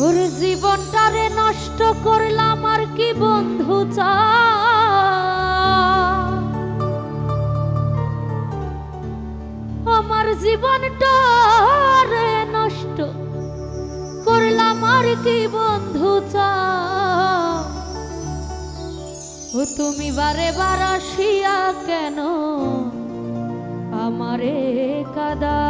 ওর জীবনটারে নষ্ট করলাম আর কি বন্ধু চা আমার জীবনটারে নষ্ট করলাম আর কি বন্ধু চা ও তুমি বারে বার আসিয়া কেন আমারে কাদা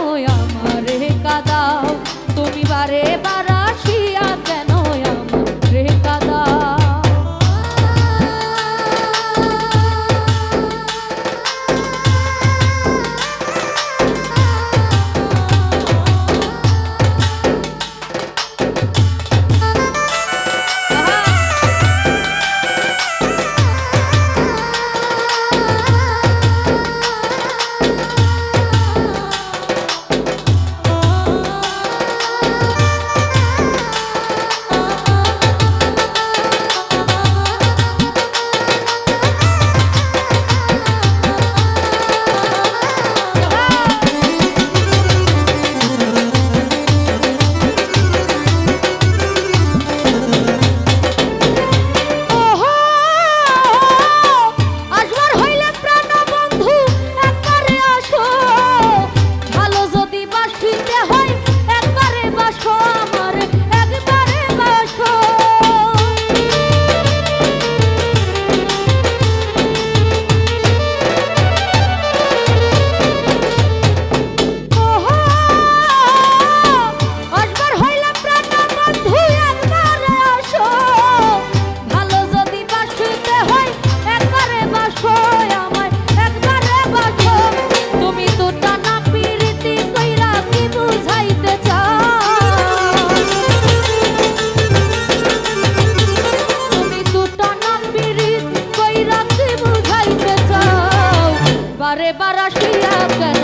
বারে বার আসিয়া কেন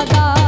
দাদা